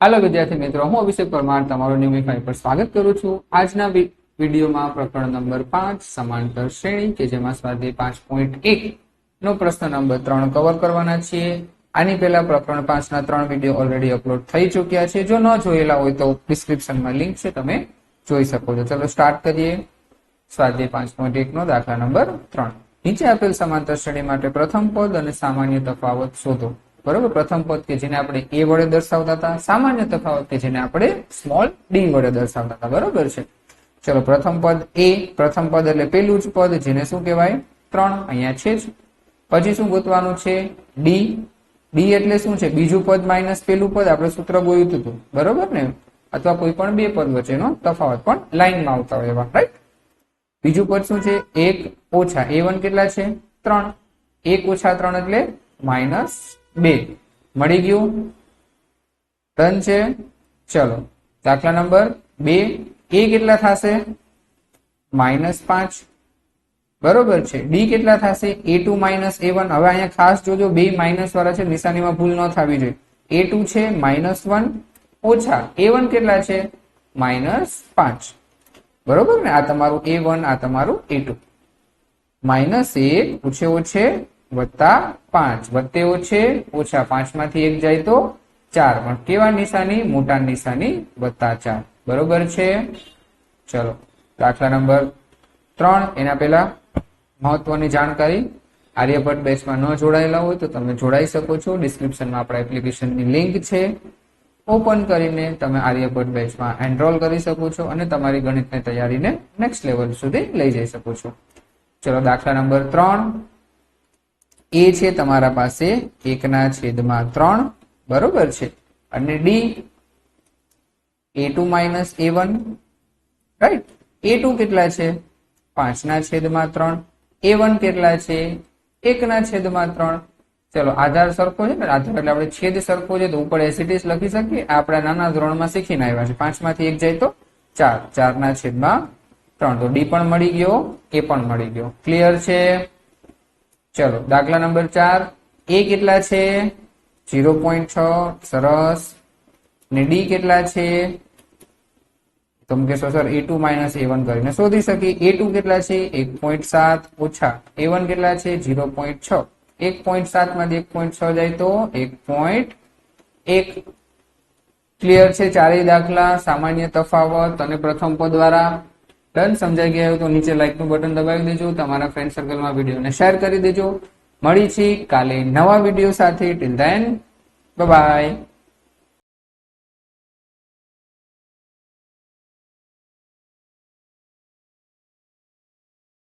હાલો વિદ્યાર્થી મિત્રો, હું અભિષેક પરમાર તમારું ન્યુમિફાઈ પર સ્વાગત કરું છું. આજના વિડીયોમાં પ્રકરણ નંબર પાંચ, સમાંતર શ્રેણી, કે જેમાં સ્વાધ્યાય પાંચ પોઈન્ટ એક નો પ્રશ્ન નંબર ત્રણ કવર કરવાના છીએ. આની પહેલા પ્રકરણ પાંચના ત્રણ વીડિયો ઓલરેડી અપલોડ થઈ ચૂક્યા છે. જો ન જોયેલા હોય તો ડિસ્ક્રિપ્શનમાં લિંક છે, તમે જોઈ શકો છો. ચલો સ્ટાર્ટ કરીએ. સ્વાધ્યાય પાંચ પોઈન્ટ એક નો દાખલા નંબર ત્રણ. નીચે આપેલ સમાંતર શ્રેણી માટે પ્રથમ પદ અને સામાન્ય તફાવત શોધો. બરોબર? પ્રથમ પદ કે જેને આપણે એ વડે દર્શાવતા હતા. સામાન્ય તફાવત કે જેને આપણે સ્મોલ ડી વડે દર્શાવતા હતા. બરોબર છે? ચલો, પ્રથમ પદ એ, પ્રથમ પદ એટલે પેલું જ પદ, જેને શું કહેવાય? ત્રણ. અહીંયા છે જ. પછી શું ગોતવાનું છે? ડી ડી એટલે શું છે? બીજું પદ માઇનસ પેલું પદ. આપણે સૂત્ર ગોયું હતું બરોબર ને? અથવા કોઈ પણ બે પદ વચ્ચેનો તફાવત પણ લાઈનમાં આવતા હોય એવા રાઈટ બીજું પદ શું છે? એક ઓછા એ વન કેટલા છે? ત્રણ. એક ઓછા ત્રણ એટલે માઇનસ બે. મળી ગયું? ડન છે? ચલો. દાખલા નંબર બે. એ કેટલા થશે? માઇનસ પાંચ. બરોબર છે. ડી કેટલા થશે? A two minus a one. હવે અહીંયા ખાસ જોજો, બે માઇનસ વાળા છે, નિશાનીમાં ભૂલ ન થવી જોઈએ. એ ટુ છે, માઇનસ વન ઓછા. એ વન કેટલા છે? માઇનસ પાંચ. બરોબર ને? આ તમારું એ વન, આ તમારું એ ટુ. માઇનસ એક, ઓછે ઓછે વત્તા પાંચ. વત્તે ઓછે, ઓછા પાંચમાંથી એક જાય તો ચાર. પણ કેવા નિશાની? મોટા નિશાની વત્તા ચાર. બરોબર છે? ચલો, દાખલા નંબર ત્રણ. એના પહેલા મહત્વની જાણકારી. આર્યભટ્ટ બેચમાં ન જોડાયેલા હોય તો તમે જોડાઈ શકો છો. ડિસ્ક્રિપ્શનમાં આપણા એપ્લિકેશનની લિંક છે. ઓપન કરીને તમે આર્યભટ્ટ બેચમાં એનરોલ કરી શકો છો અને તમારી ગણિતની તૈયારીને નેક્સ્ટ લેવલ સુધી લઈ જઈ શકો છો. ચલો, દાખલા નંબર ત્રણ. એ છે તમારા પાસે એકના છેદમાં ત્રણ, બરોબર છે? અને d a two minus a one right a two કેટલા છે? પાંચના છેદમાં ત્રણ એ વન કેટલા છે? એકના છેદમાં ત્રણ. ચલો, આધાર સરખો છે ને? આધાર એટલે આપણે છેદ સરખો છે તો ઉપર એસિટીસ લખી શકીએ. આપણા નાના ધોરણમાં શીખીને આવ્યા છે. પાંચમાંથી એક જાય તો ચાર. ચારના છેદમાં ત્રણ. તો ડી પણ મળી ગયો એ પણ મળી ગયો. ક્લિયર છે? ચલો, દાખલા નંબર ચાર. એ કેટલા છે? ઝીરો પોઈન્ટ છ, સરસ. ને ડી કેટલા છે? તમે કહેશો sir a two minus a one કરીને શોધી શકીએ. એ ટુ કેટલા છે? એક પોઈન્ટ સાત ઓછા. એ વન કેટલા છે? ઝીરો પોઈન્ટ છ. એક પોઈન્ટ સાતમાંથી એક પોઈન્ટ છ જાય તો એક પોઈન્ટ એક. ક્લિયર છે? ચારેય દાખલા, સામાન્ય તફાવત અને પ્રથમ પદ દ્વારા. ડન, સમજાઈ ગયા હોય તો નીચે લાઈકનું બટન દબાવી દેજો, તમારા ફ્રેન્ડ સર્કલમાં વિડીયોને શેર કરી દેજો. મળી છે કાલે નવા વીડિયો સાથે. Till then by